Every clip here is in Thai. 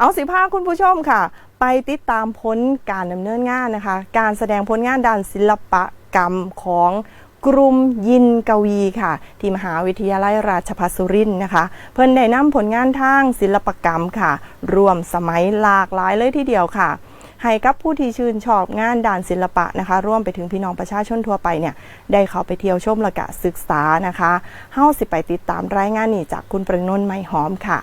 เอาสิพาคุณผู้ชมค่ะ ไปติดตามผลการดำเนินงานนะคะ การแสดงผลงานด้านศิลปกรรมของกลุ่มยินกวีค่ะ ที่มหาวิทยาลัยราชภัฏสุรินทร์นะคะ เพิ่นได้นำผลงานทางศิลปกรรมค่ะ รวมสมัยหลากหลายเลยทีเดียวค่ะ ให้กับผู้ที่ชื่นชอบงานด้านศิลปะนะคะ ร่วมไปถึงพี่น้องประชาชนทั่วไปเนี่ย ได้เข้าไปเที่ยวชมและกะศึกษานะคะเฮาสิไปติดตามรายงานนี้จากคุณประนนท์ไม้หอมค่ะ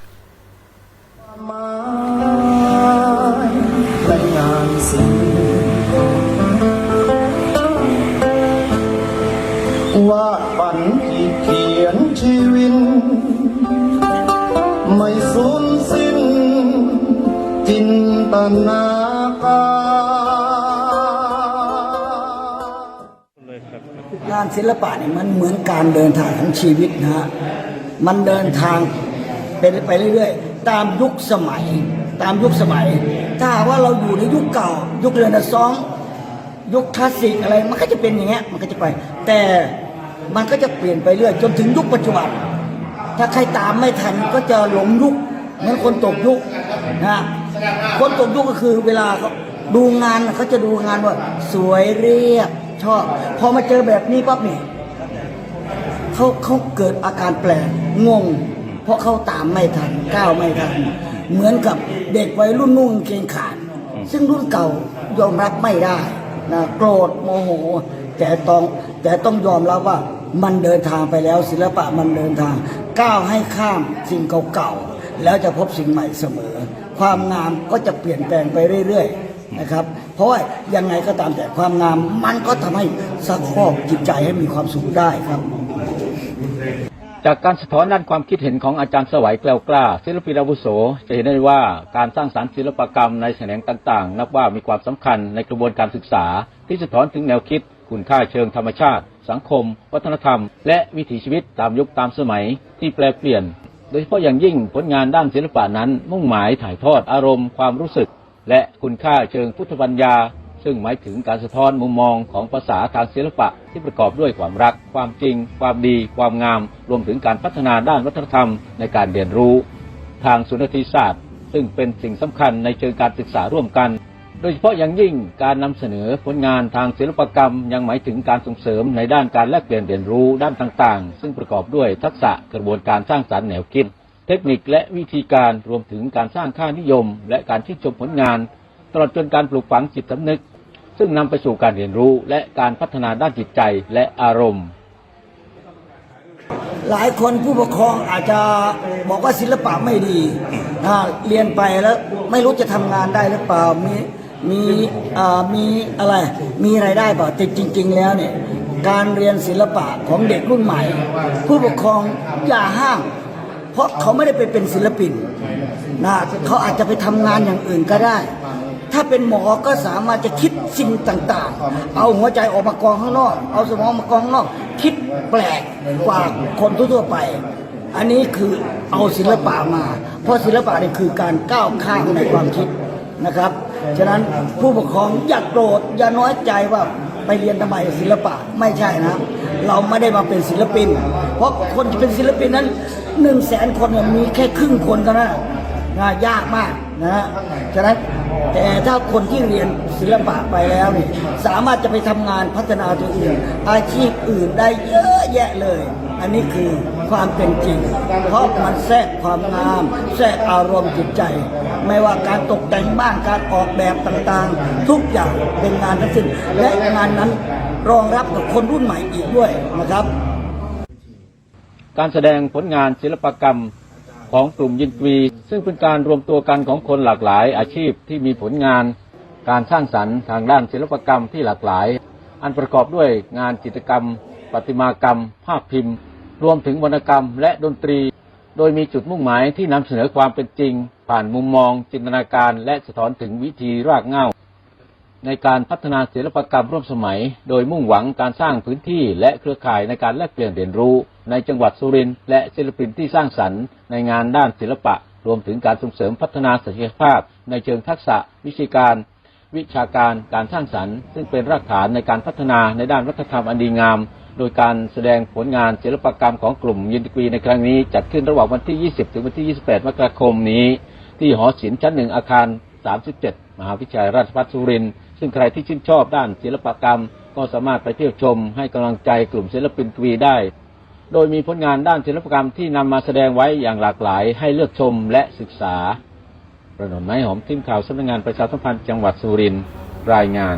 นตนาการงานศิลปะเนี่ยมันเหมือนการเดินทางของชีวิตนะฮะมันเดินทางเป็นไปเรื่อยๆ ตามยุคสมัย ตามยุคสมัย ถ้าหากว่าเราอยู่ในยุคเก่า ยุคเรเนซองส์ยุคคลาสสิกอะไรมันก็จะเป็นอย่างเงี้ยมันก็จะไป แต่มันก็จะเปลี่ยนไปเรื่อย จนถึงยุคปัจจุบัน ถ้าใครตามไม่ทันก็จะหลงยุคเหมือนคนตกยุคนะฮะ คนตกยุคก็คือเวลาเขาดูงานเขาจะดูงานว่า สวยเรียบชอบ พอมาเจอแบบนี้ปั๊บเนี่ยเขาเขาเกิดอาการแปลกงง เพราะเขาตามไม่ทันก้าวไม่ทัน เหมือนกับเด็กวัยรุ่นนุ่งกางเกงขาด ซึ่งรุ่นเก่ายอมรับไม่ได้นะโกรธโมโห แต่ต้องแต่ต้องยอมรับว่ามันเดินทางไปแล้วศิลปะมันเดินทาง ก้าวให้ข้ามสิ่งเก่าๆ แล้วจะพบสิ่งใหม่เสมอ ความงามก็จะเปลี่ยนแปลงไปเรื่อยๆนะครับ เพราะว่ายังไงก็ตามแต่ความงามมันก็ทำให้สักครอบจิตใจให้มีความสุขได้ครับ จากการสะท้อนด้านความคิดเห็นของอาจารย์สวัยแกล้วกล้า ศิลปินอาวุโสจะเห็นได้ว่าการสร้างสรรค์ศิลปกรรมในแขนงต่างๆ นับว่ามีความสำคัญในกระบวนการศึกษา ที่สะท้อนถึงแนวคิด คุณค่าเชิงธรรมชาติ สังคม วัฒนธรรม และวิถีชีวิตตามยุคตามสมัยที่แปลเปลี่ยน ดยเฉพาะอย่างยิ่งผลงานด้านศิลปะนั้นมุ่งหมายถ่ายทอดอารมณ์ ความรู้สึก และคุณค่าเชิงพุทธบัญญา ซึ่งหมายถึงการสะท้อนมุมมองของภาษาทางศิลปะที่ประกอบด้วยความรัก ความจริง ความดี ความงาม รวมถึงการพัฒนาด้านวัฒนธรรมในการเรียนรู้ ทางสุนทรีศาสตร์ ซึ่งเป็นสิ่งสำคัญในเชิงการศึกษาร่วมกัน ดยเฉพาะอย่างยิ่งการนำเสนอผลงานทางศิลปกรรม ยังหมายถึงการส่งเสริมในด้านการแลกเปลี่ยนเรียนรู้ด้านต่างๆ ซึ่งประกอบด้วยทักษะกระบวนการสร้างสรรค์แนวคิด เทคนิคและวิธีการรวมถึงการสร้างค่านิยม และการชื่นชมผลงาน ตลอดจนการปลูกฝังจิตสำนึก ซึ่งนำไปสู่การเรียนรู้ และการพัฒนาด้านจิตใจและอารมณ์ หลายคนผู้ปกครองอาจจะบอกว่าศิลปะไม่ดีอ่าเรียนไปแล้วไม่รู้จะทำงานได้หรือเปล่ามี มีอ่ามีอะไรมีรายได้เปล่าแต่จริง ๆ แล้วเนี่ยการเรียนศิลปะของเด็กรุ่นใหม่ ผู้ปกครองอย่าห้าม เพราะเขาไม่ได้ไปเป็นศิลปินนะเขาอาจจะไปทำงานอย่างอื่นก็ได้ ถ้าเป็นหมอก็สามารถจะคิดสิ่งต่างๆ เอาหัวใจออกมากองข้างนอก เอาสมองมากองข้างนอก คิดแปลกกว่าคนทั่วไป อันนี้คือเอาศิลปะมา เพราะศิลปะนี่คือการก้าวข้ามในความคิดนะครับ ฉะนั้นผู้ปกครองอย่าโกรธอย่าน้อยใจว่าไปเรียนทำไมศิลปะไม่ใช่นะ เราไม่ได้มาเป็นศิลปิน เพราะคนที่เป็นศิลปินนั้นหนึ่งแสนคนเนี่ยมีแค่ครึ่งคนเท่านั้นนะยากมาก นะฮะฉะนั้นแต่ถ้าคนที่เรียนศิลปะไปแล้วนี่สามารถจะไปทำงานพัฒนาตัวเอื่นอาชีพอื่นได้เยอะแยะเลย อันนี้คือความเป็นจริง เพราะมันแทรกความงาม แทรกอารมณ์จิตใจ ไม่ว่าการตกแต่งบ้านการออกแบบต่างๆ ทุกอย่างเป็นงานทั้งสิ้นและงานนั้นรองรับกับคนรุ่นใหม่อีกด้วยนะครับ การแสดงผลงานศิลปกรรม ของกลุ่มยินตรี ซึ่งเป็นการรวมตัวกันของคนหลากหลายอาชีพที่มีผลงาน การสร้างสรรค์ทางด้านศิลปกรรมที่หลากหลาย อันประกอบด้วยงานจิตรกรรม ประติมากรรม ภาพพิมพ์ รวมถึงวรรณกรรมและดนตรี โดยมีจุดมุ่งหมายที่นำเสนอความเป็นจริง ผ่านมุมมอง จินตนาการ และสะท้อนถึงวิธีรากเหง้าในการพัฒนาศิลปกรรมร่วมสมัย โดยมุ่งหวังการสร้างพื้นที่และเครือข่ายในการแลกเปลี่ยนเรียนรู้ ในจังหวัดสุรินทร์และศิลปินที่สร้างสรรค์ในงานด้านศิลปะ รวมถึงการส่งเสริมพัฒนาศักยภาพ ในเชิงทักษะวิชาการ วิชาการการสร้างสรรค์ ซึ่งเป็นรากฐานในการพัฒนาในด้านวัฒนธรรมอันดีงาม โดยการแสดงผลงานศิลปกรรมของกลุ่มยินดีกรีในครั้งนี้ จัดขึ้นระหว่างวันที่ 20 ถึงวันที่ 28 มกราคมนี้ ที่หอศิลป์ชั้นหนึ่งอาคาร 37 มหาวิทยาลัยราชภัฏสุรินทร์ซึ่งใครที่ชื่นชอบด้านศิลปกรรม ก็สามารถไปเที่ยวชมให้กำลังใจกลุ่มศิลปินกวีได้ โดยมีผลงานด้านศิลปกรรมที่นำมาแสดงไว้อย่างหลากหลายให้เลือกชมและศึกษา ประนนไม้หอมทีมข่าวสำนักงานประชาสัมพันธ์จังหวัดสุรินทร์รายงาน